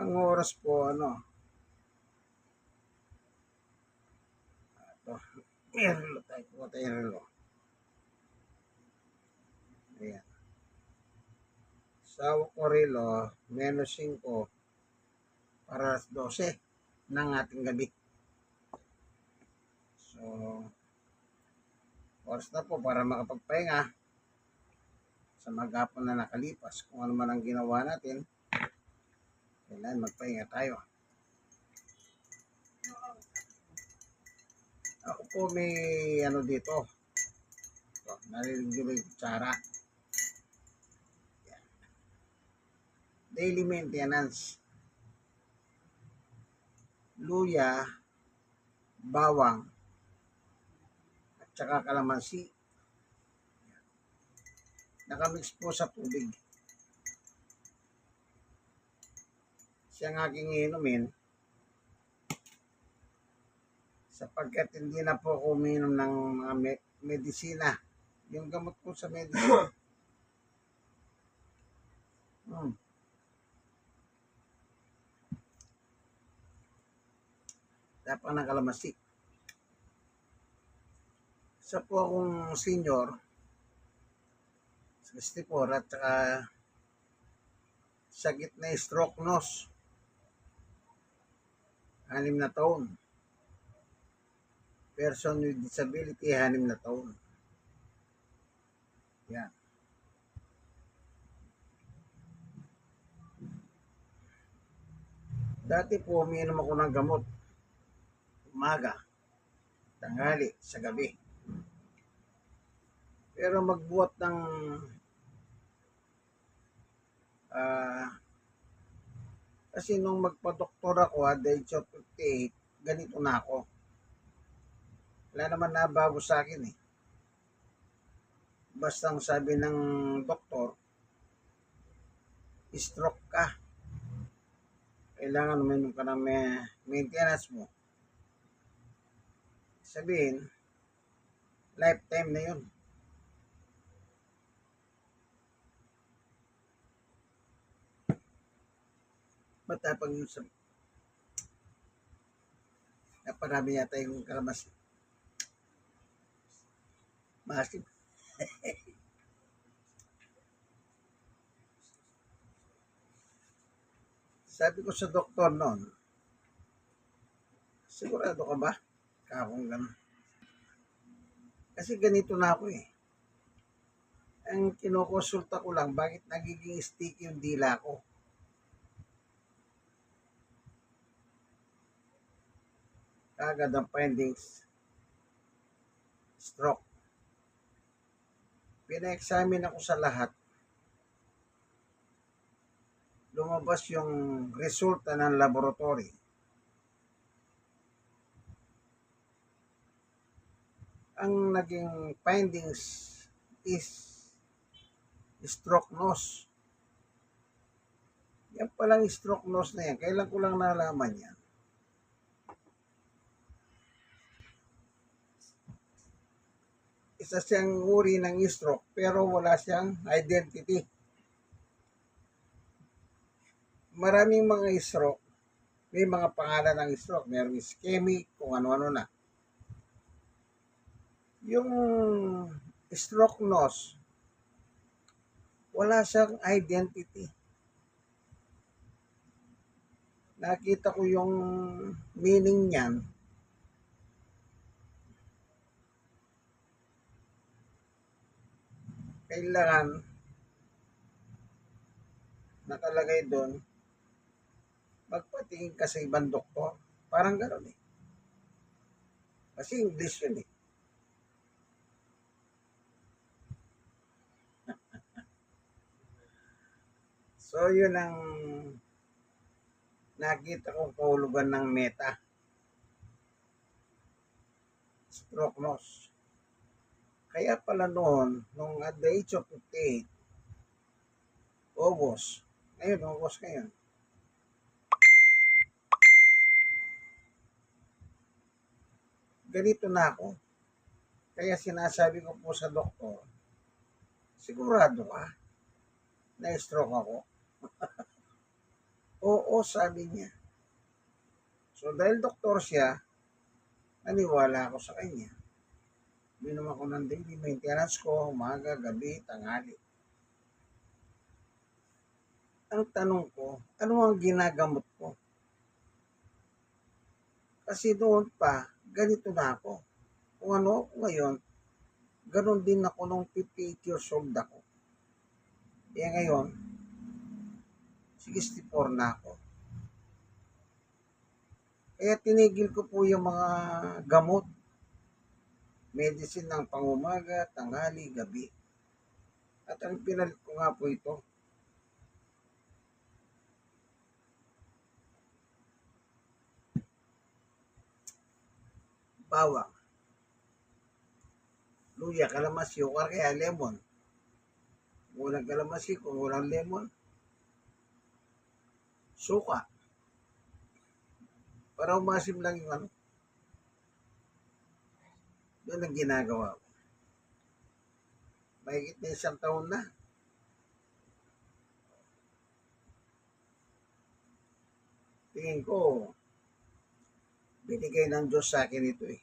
Ang oras po, ano? Ito. May relo tayo. Ng relo. Ayan. Sa ko relo, menos 5 para alas 12 ng ating gabi. So, oras na po para makapagpahinga sa maghapon na nakalipas. Kung ano man ang ginawa natin, kailangan magpahinga tayo. Ako po may ano dito. Ito, narinig nyo ba yung kutsara? Yan. Daily maintenance. Luya, bawang, at saka kalamansi. Nakamix po sa tubig. Siyang aking inumin sapagkat hindi na po ako uminom ng mga me- medisina. Yung gamot po sa medisina. Hmm. Dapat ng kalamansi. Isa po akong senior, 64 at saka sakit na stroke nose. Anim na taon. Person with disability, anim na taon. Yan. Dati po, umiinom ako ng gamot. Umaga, tanghali, sa gabi. Pero magbuhat ng ah kasi nung magpa-doktor ako at the age of 58, ganito na ako. Wala naman na bago sa akin eh. Basta ang sabi ng doktor, stroke ka. Kailangan uminom ka ng maintenance mo. Sabihin, lifetime na yun. Matapang yun sa... Naparami yata yung kalamas. Masim. Sabi ko sa doktor noon, sigurado ka ba? Kakong gano'n. Kasi ganito na ako eh. Ang kinukonsulta ko lang, bakit nagiging sticky yung dila ko? Kagad ang findings, stroke. Pina-examine ako sa lahat. Lumabas yung resulta ng laboratory. Ang naging findings is stroke nose. Yan palang stroke nose na yan. Kailan ko lang nalaman yan? Isa siyang uri ng stroke pero wala siyang identity. Maraming mga stroke, may mga pangalan ng stroke. Merong ischemic, kung ano-ano na. Yung stroke nose, wala siyang identity. Nakita ko yung meaning niyan kailangan nakalagay doon magpatingin ka sa ibang doktor. Parang gano'n eh. Kasi English yun eh. so, yun ang nakita kong kahulugan ng meta. Stroke nose. Kaya pala noon, nung at the age of 58, August, ngayon, August ngayon, ganito na ako. Kaya sinasabi ko po sa doktor, sigurado ka na stroke ako. Oo, sabi niya. So, dahil doktor siya, naniwala ako sa kanya. Binom ako ng daily maintenance ko, umaga, gabi, tanghali. Ang tanong ko, ano ang ginagamot ko? Kasi noon pa, ganito na ako. Kung ano ako ngayon, ganun din ako nung 58 years old ako. Kaya ngayon, 64 na ako. Kaya tinigil ko po yung mga gamot. Medicine ng pangumaga, tanghali, gabi. At ang pinalit ko nga po ito. Bawang. Luya, kalamansi, o kaya lemon. Kung walang kalamansi, kung walang lemon, suka. Para umasim lang yung ano. Yun ang ginagawa ko. Mahigit na isang taon na. Tingin ko, binigay ng Diyos sa akin ito eh.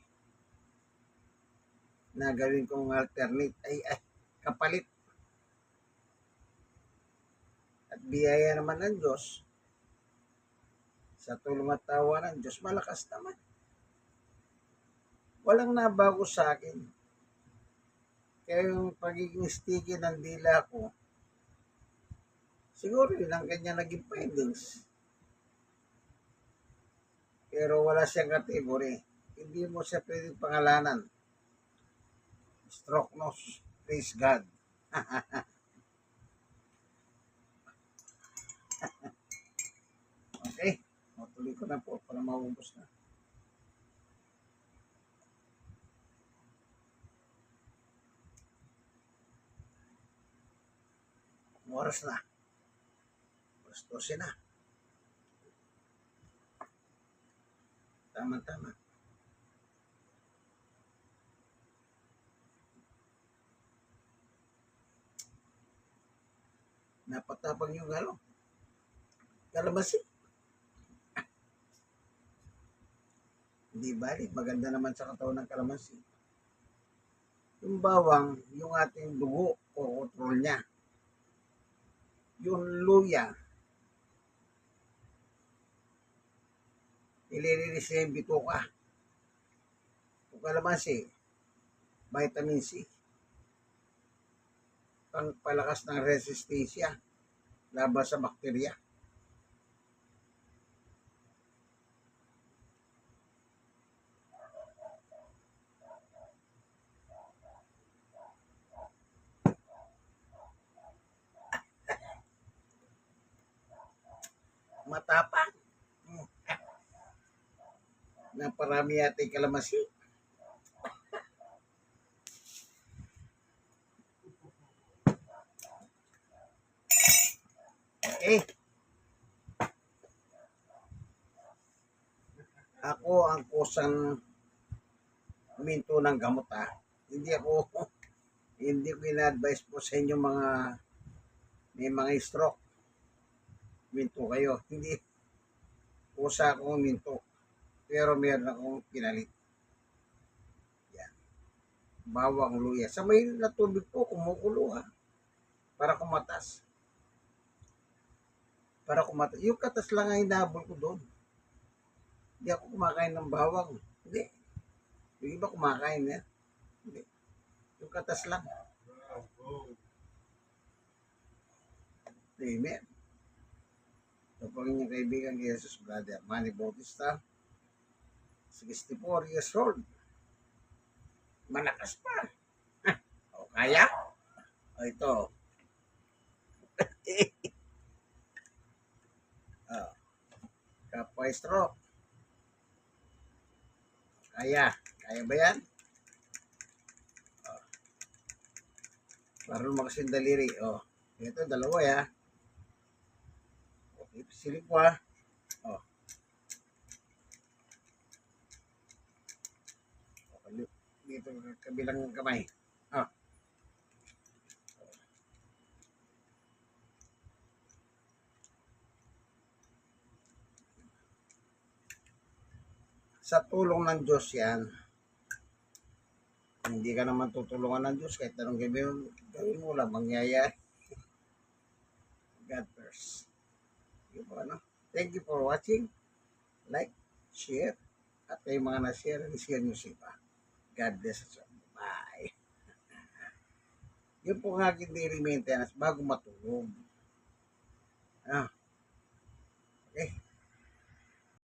Na kong alternate, ay, ay, kapalit. At biyaya naman ng Diyos, sa tulong at tawa ng Diyos, malakas naman. Walang nabago sa akin. Kaya yung pagiging sticky ng dila ko, siguro yun ang kanya naging findings. Pero wala siyang category. Hindi mo siya pwedeng pangalanan. Stroke nose. Praise God. okay. Matuloy ko na po para maubos na. Oras na. Oras 12 na. Tama-tama. Napatapang yung ano. Kalabasi. Hindi balik. Maganda naman sa katawan ng kalamansi. Yung bawang, yung ating dugo o control niya. Yung luya, nililinis niya yung bituka. Yung kalamansi, vitamin C. Pangpalakas ng resistensya laban sa bakterya. Matapang. Hmm. Naparami yata yung kalamansi. Eh. Ako ang kusang minto ng gamot ah. Hindi ako hindi ko ina-advise po sa inyo mga may mga stroke. Minto kayo. Hindi kusa akong minto. Pero meron akong pinalit. Yan. Bawang luya. Sa may na tubig po, kumukulo ha. Para kumatas para kumata. Yung katas lang ang hinabol ko doon. Hindi ako kumakain ng bawang. Hindi. Yung iba kumakain na. Hindi. Yung katas lang. Amen. Ito po inyong kaibigan Jesus Brother Manny Bautista. 64 years old. Malakas pa. o kaya? O ito. Oh. Kapwa stroke. Kaya. Kaya ba yan? Oh. Para lumakas yung daliri. Oh. Ito, dalawa ya. Okay, silip ko ah. dito, kabilang kamay. Ah. Sa tulong ng Diyos yan, hindi ka naman tutulungan ng Diyos kahit anong gawin, gawin mo, wala mangyayari. God first. Ano? Thank you for watching. Like, share, at kayong mga na-share, i-share nyo siya pa. God bless us all. Bye. Yun po ang aking daily maintenance bago matulog. Ah. Okay.